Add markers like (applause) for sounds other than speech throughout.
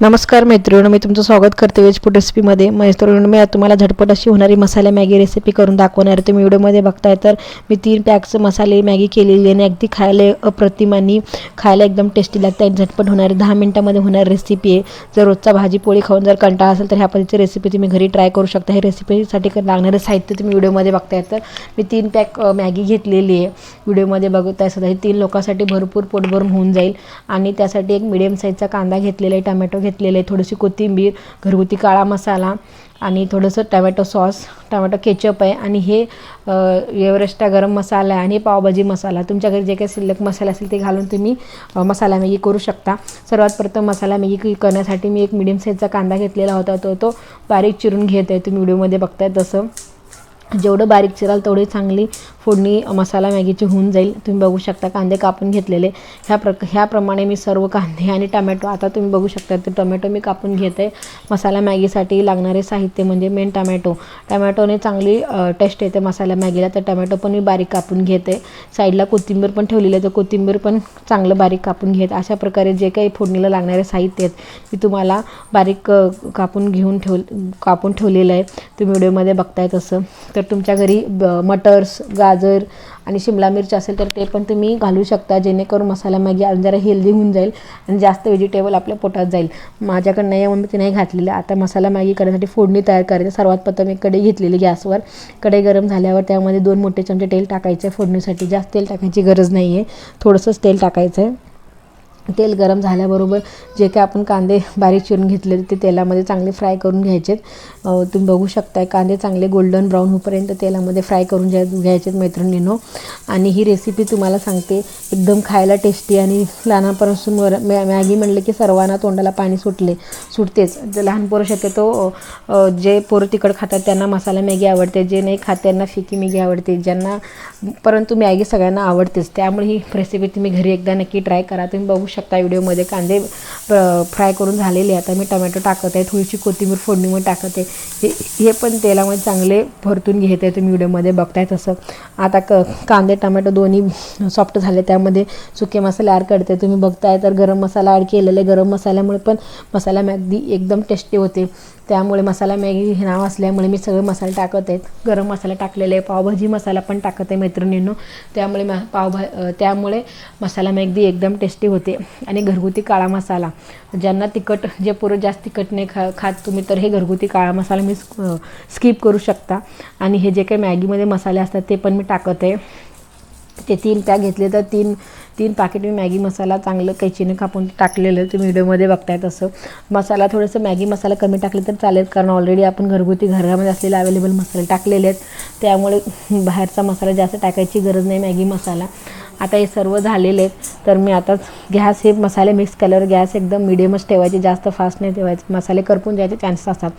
नमस्कार मैत्रिणी मी तुमचं स्वागत करते वेज फूड रेसिपीमध्ये. मैत्रिणी मी तुम्हाला झटपट अशी होणारी मसाला मॅगी रेसिपी करून दाखवणार तुम्ही व्हिडिओमध्ये बघताय तर मी तीन पॅकचं मसाले मॅगी केलेली आहे आणि अगदी खायला अप्रतिम आणि खायला एकदम टेस्टी लागते आणि झटपट होणारी दहा मिनटामध्ये होणारी रेसिपी आहे. जर रोजचा भाजी पोळी खाऊन जर कंटाळा असेल तर ह्या पद्धतीची रेसिपी तुम्ही घरी ट्राय करू शकता. हे रेसिपीसाठी लागणारे साहित्य तुम्ही व्हिडिओमध्ये बघताय तर मी तीन पॅक मॅगी घेतलेली आहे. व्हिडिओमध्ये बघताय सध्या तीन लोकांसाठी भरपूर पोटभरून होऊन जाईल. आणि त्यासाठी एक मिडियम साईजचा कांदा घेतलेला आहे टमॅटो घेतलेले आहे थोडीशी कोथिंबीर घरगुती काळा मसाला आणि थोडंसं टमॅटो सॉस टमॅटो केचप आहे आणि हे एव्हरेस्टा गरम मसाला आहे आणि पावभाजी मसाला. तुमच्या घरी जे काही शिल्लक मसाले असेल ते घालून तुम्ही मसाला मॅगी करू शकता. सर्वात प्रथम मसाला मॅगी करण्यासाठी मी एक मिडियम साईजचा कांदा घेतलेला होता. तो तो बारीक चिरून घेत आहे. तुम्ही व्हिडिओमध्ये बघताय तसं. जेवढं बारीक चिराल तेवढी चांगली फोडणी मसाला मॅगीची होऊन जाईल. तुम्ही बघू शकता कांदे कापून घेतलेले. ह्या प्रक ह्याप्रमाणे मी सर्व कांदे आणि टमॅटो आता तुम्ही बघू शकता ते टमॅटो मी कापून घेत. आहे मसाला मॅगीसाठी लागणारे साहित्य म्हणजे मेन टमॅटो. टमॅटोने चांगली टेस्ट येते मसाला मॅगीला. तर टमॅटो पण मी बारीक कापून घेते. साईडला कोथिंबीर पण ठेवलेली आहे. तर कोथिंबीर पण चांगलं बारीक कापून घेत. अशा प्रकारे जे काही फोडणीला लागणारे साहित्य आहेत मी तुम्हाला बारीक कापून घेऊन ठेव कापून ठेवलेलं आहे. तुम्ही व्हिडिओमध्ये बघताय तसं. तर तुमच्या घरी ब- मटर्स गाजर आणि शिमला मिरची असेल तर ते पण तुम्ही घालू शकता जेणेकरून मसाला मॅगी अजून जरा हेल्दी होऊन जाईल आणि जास्त व्हेजिटेबल आपल्या पोटात जाईल. माझ्याकडे नाही आहे म्हणून मी ते नाही घातलेलं. आता मसाला मॅगी करण्यासाठी फोडणी तयार करायची. सर्वात प्रथम एक कढई घेतलेली गॅसवर. कढई गरम झाल्यावर त्यामध्ये दोन मोठे चमचे तेल टाकायचे. फोडणीसाठी जास्त तेल टाकायची गरज नाही आहे थोडंसंच तेल टाकायचं आहे तेल गरम झाल्याबरोबर जे काय आपण कांदे बारीक चिरून घेतले ते तेलामध्ये चांगले फ्राय करून घ्यायचेत. तुम्ही बघू शकताय कांदे चांगले गोल्डन ब्राऊन होईपर्यंत तेलामध्ये फ्राय करून घ्या घ्यायचेत मैत्रिणींनो. आणि ही रेसिपी तुम्हाला सांगते एकदम खायला टेस्टी आणि लहानापासून वर मॅ मॅगी म्हणले की सर्वांना तोंडाला पाणी सुटले सुटतेच. लहान पोरं शक्यतो जे पोरं तिखट खातात त्यांना मसाला मॅगी आवडते जे नाही खात त्यांना फिकी मॅगी आवडते ज्यांना परंतु मॅगी सगळ्यांना आवडतेच. त्यामुळे ही रेसिपी तुम्ही घरी एकदा नक्की ट्राय करा. तुम्ही बघू शकता व्हिडिओमध्ये. कांदे फ्राय करून झालेले आता मी टमॅटो टाकत आहे. थोडीशी कोथिंबीर फोडणीमध्ये टाकत आहे. हे हे पण तेलामध्ये चांगले भरतून घेत आहे तुम्ही व्हिडिओमध्ये. बघताय तसं. आता क कांदे टमॅटो दोन्ही सॉफ्ट झाले. त्यामध्ये सुके मसाले ॲड करते. तुम्ही बघताय तर गरम मसाला ॲड केलेले. गरम मसाल्यामुळे पण मसाला मॅगदी एकदम टेस्टी होते. त्यामुळे मसाला मॅगी हे नाव असल्यामुळे मी सगळे मसाले टाकत आहेत गरम मसाला टाकलेले आहे. पावभाजी मसाला पण टाकत आहे मैत्रिणींनो. त्यामुळे मा पावभा त्यामुळे मसाला मॅगी एकदम टेस्टी होते. आणि घरगुती काळा मसाला. ज्यांना तिखट जे पोरं जास्त तिखट नाही खा खात तुम्ही तर हे घरगुती काळा मसाला मी स्किप करू शकता. आणि हे जे काही मॅगीमध्ये मसाले असतात ते पण मी टाकत आहे. ते तीन पॅक घेतले तर तीन तीन पाकिट मी मॅगी मसाला चांगलं कैचीने कापून टाकलेलं तुम्ही व्हिडिओमध्ये बघताय तसं. मसाला थोडंसं मॅगी मसाला कमी टाकले तर चालेल कारण ऑलरेडी आपण घरगुती घरामध्ये असलेले अवेलेबल मसाले टाकलेले आहेत. त्यामुळे बाहेरचा मसाला जास्त टाकायची गरज नाही मॅगी मसाला. आता हे सर्व झालेले आहेत. तर मी आताच गॅस हे मसाले मिक्स केल्यावर गॅस एकदम मिडियमच ठेवायचे जास्त फास्ट नाही ठेवायचे. मसाले करपून जायचे चान्सेस असतात.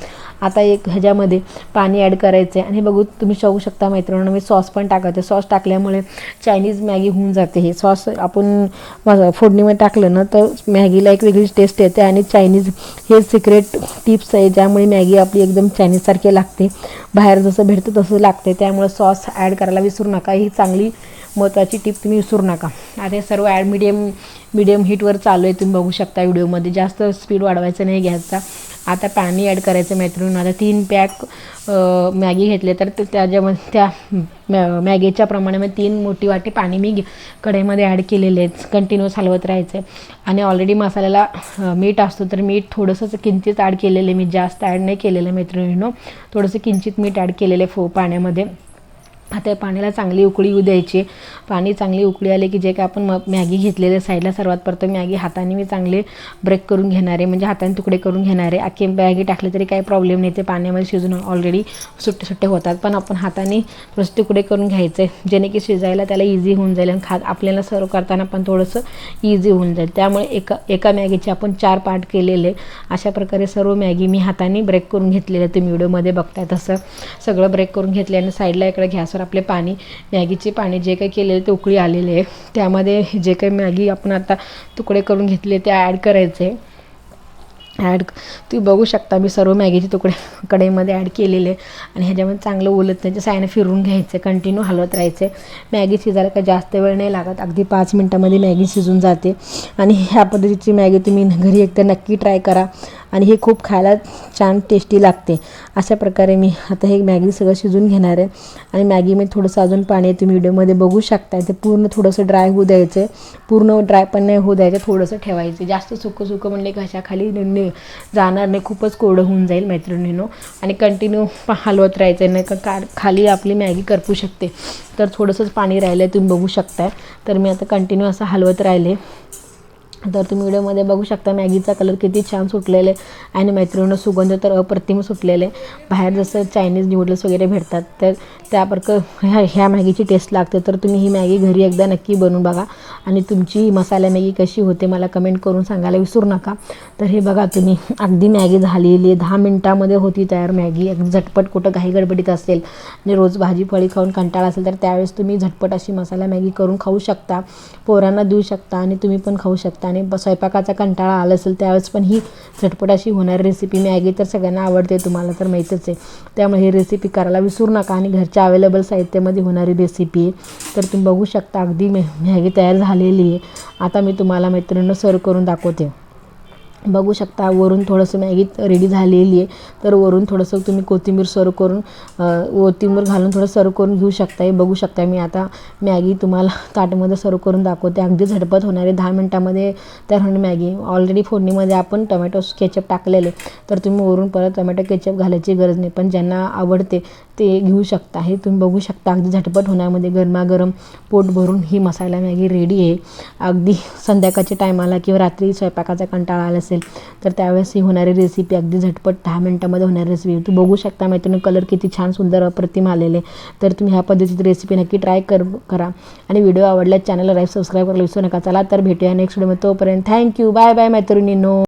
आता एक ह्याच्यामध्ये पाणी ॲड करायचं आहे आणि बघू तुम्ही बघू शकता मैत्रिणींनो मी सॉस पण टाकायचे सॉस टाकल्यामुळे चायनीज मॅगी होऊन जाते. हे सॉस आपण फोडणीमध्ये टाकलं ना तर मॅगीला एक वेगळीच टेस्ट येते. आणि चायनीज हे सिक्रेट टिप्स आहे ज्यामुळे मॅगी आपली एकदम चायनीजसारखी लागते. बाहेर जसं भेटतं तसं लागते. त्यामुळे सॉस ॲड करायला विसरू नका. ही चांगली महत्त्वाची टिप तुम्ही विसरू नका. आता हे सर्व ॲड मिडियम मिडियम हीटवर चालू आहे तुम्ही बघू शकता व्हिडिओमध्ये. जास्त स्पीड वाढवायचं नाही घ्यायचा. आता पाणी ॲड करायचं मैत्रिणी आता तीन पॅक मॅगी घेतले तर ते त्याच्यामध्ये त्या मॅ- मॅगीच्या प्रमाणामध्ये तीन मोठी वाटी पाणी मी घे- कढईमध्ये ॲड केलेले आहेत. कंटिन्युअस हलवत राहायचं आणि ऑलरेडी मसाल्याला मीठ असतो तर मीठ थोडंसंच किंचित ॲड केलेलं आहे. मी जास्त ॲड नाही केलेलं आहे थोडंसं किंचित मीठ ॲड केलेलं आहे फो पाण्यामध्ये. आता पाण्याला चांगली उकळी येऊ द्यायची. पाणी चांगली उकळी आले की जे काय आपण म मॅगी घेतलेले साईडला सर्वात प्रथम मॅगी हाताने मी चांगले ब्रेक करून घेणार आहे म्हणजे हाताने तुकडे करून घेणार. आहे अख्खी मॅगी टाकले तरी काही प्रॉब्लेम नाही ते पाण्यामध्ये शिजून ऑलरेडी सुट्टे सुट्टे होतात. पण आपण हाताने थोडेसे तुकडे करून घ्यायचे जेणे की शिजायला त्याला इझी होऊन जाईल आणि खा आपल्याला सर्व करताना पण थोडंसं इझी होऊन जाईल. त्यामुळे एका एका मॅगीचे आपण चार पार्ट केलेले. अशा प्रकारे सर्व मॅगी मी हाताने ब्रेक करून घेतलेले. तुम्ही व्हिडिओमध्ये बघताय तसं. सगळं ब्रेक करून घेतले आणि साईडला इकडे गॅसवर आपले पाणी मॅगीचे पाणी जे काही केलेले ते उकळी आलेले आहे. त्यामध्ये जे काही मॅगी आपण आता तुकडे करून घेतले ते ॲड करायचे. ॲड तुम्ही बघू शकता मी सर्व मॅगीचे तुकडे (laughs) कढईमध्ये ॲड केलेले आणि ह्याच्यामध्ये चांगलं ओलत त्याच्या सायनं फिरून घ्यायचं कंटिन्यू हलवत राहायचे. मॅगी शिजायला काही जास्त वेळ नाही लागत अगदी पाच मिनटामध्ये मॅगी शिजून जाते. आणि ह्या पद्धतीची मॅगी तुम्ही घरी एकदा नक्की ट्राय करा. आणि हे खूप खायला छान टेस्टी लागते. अशा प्रकारे मी आता हे मॅगी सगळं शिजून घेणार आहे. आणि मॅगी मी थोडंसं अजून पाणी तुम्ही व्हिडिओमध्ये बघू शकता ते पूर्ण थोडंसं ड्राय होऊ द्यायचं. आहे पूर्ण ड्राय पण नाही होऊ द्यायचं थोडंसं ठेवायचं. जास्त सुकं सुकं म्हणले घशाखाली जाणार नाही. खूपच कोरडं होऊन जाईल मैत्रिणीनो. आणि कंटिन्यू हलवत राहायचं नाही का का खाली आपली मॅगी करपू शकते. तर थोडंसंच पाणी राहिलं आहे तुम्ही बघू शकताय. तर मी आता कंटिन्यू असं हलवत राहिले. तर तुम्ही व्हिडिओमध्ये बघू शकता मॅगीचा कलर किती छान सुटलेले आणि मैत्रिणीनं सुगंध तर अप्रतिम सुटलेले. बाहेर जसं चायनीज न्यूडल्स वगैरे भेटतात तर त्याप्रकार ह्या ह्या मॅगीची टेस्ट लागते. तर तुम्ही ही मॅगी घरी एकदा नक्की बनवून बघा. आणि तुमची मसाला मॅगी कशी होते मला कमेंट करून सांगायला विसरू नका. तर हे बघा तुम्ही अगदी मॅगी झालेली आहे. दहा मिनटामध्ये होती तयार मॅगी. अगदी झटपट कुठं काही गडबडीत असेल आणि रोज भाजी फळी खाऊन कंटाळा असेल तर त्यावेळेस तुम्ही झटपट अशी मसाला मॅगी करून खाऊ शकता. पोरांना देऊ शकता आणि तुम्ही पण खाऊ शकता. आणि स्वयंपाकाचा कंटाळा आला असेल त्यावेळेस पण ही झटपट अशी होणारी रेसिपी मॅगी तर सगळ्यांना आवडते तुम्हाला तर माहीतच आहे. त्यामुळे ही रेसिपी करायला विसरू नका आणि घरच्या अवेलेबल साहित्यामध्ये होणारी रेसिपी आहे. तर तुम्ही बघू शकता अगदी मॅ मॅगी तयार झालेली आहे. आता मी तुम्हाला मैत्रिणीनं सर्व करून दाखवते. बघू शकता वरून थोडंसं मॅगी रेडी झालेली आहे. तर वरून थोडंसं तुम्ही कोथिंबीर सर्व करून कोथिंबीर घालून थोडं सर्व करून घेऊ शकता बघू शकता मी आता मॅगी तुम्हाला (laughs) ताटमध्ये सर्व करून दाखवते. अगदी झटपट होणारे दहा मिनटामध्ये तयार होणारी मॅगी. ऑलरेडी फोडणीमध्ये आपण टोमॅटो केचप टाकलेले तर तुम्ही वरून परत टोमॅटो केचप घालायची गरज नाही. पण ज्यांना आवडते ते घेऊ शकता. हे तुम्ही बघू शकता. अगदी झटपट होण्यामध्ये गरमागरम पोट भरून ही मसाला मॅगी रेडी आहे. अगदी संध्याकाळच्या टायमाला किंवा रात्री स्वयंपाकाचा कंटाळा आला असेल तर त्यावेळेस ही होणारी रेसिपी अगदी झटपट दहा मिनटामध्ये होणारी रेसिपी तू बघू शकता मैत्रिणी कलर किती छान सुंदर अप्रतिम आलेले तर तुम्ही ह्या पद्धतीची रेसिपी नक्की ट्राय कर करा. आणि व्हिडिओ आवडल्यास चॅनलला लाईक सबस्क्राईब करायला विसरू नका. चला तर भेटूया नेक्स्ट व्हिडिओमध्ये तोपर्यंत थँक्यू बाय बाय मैत्रिणींनो.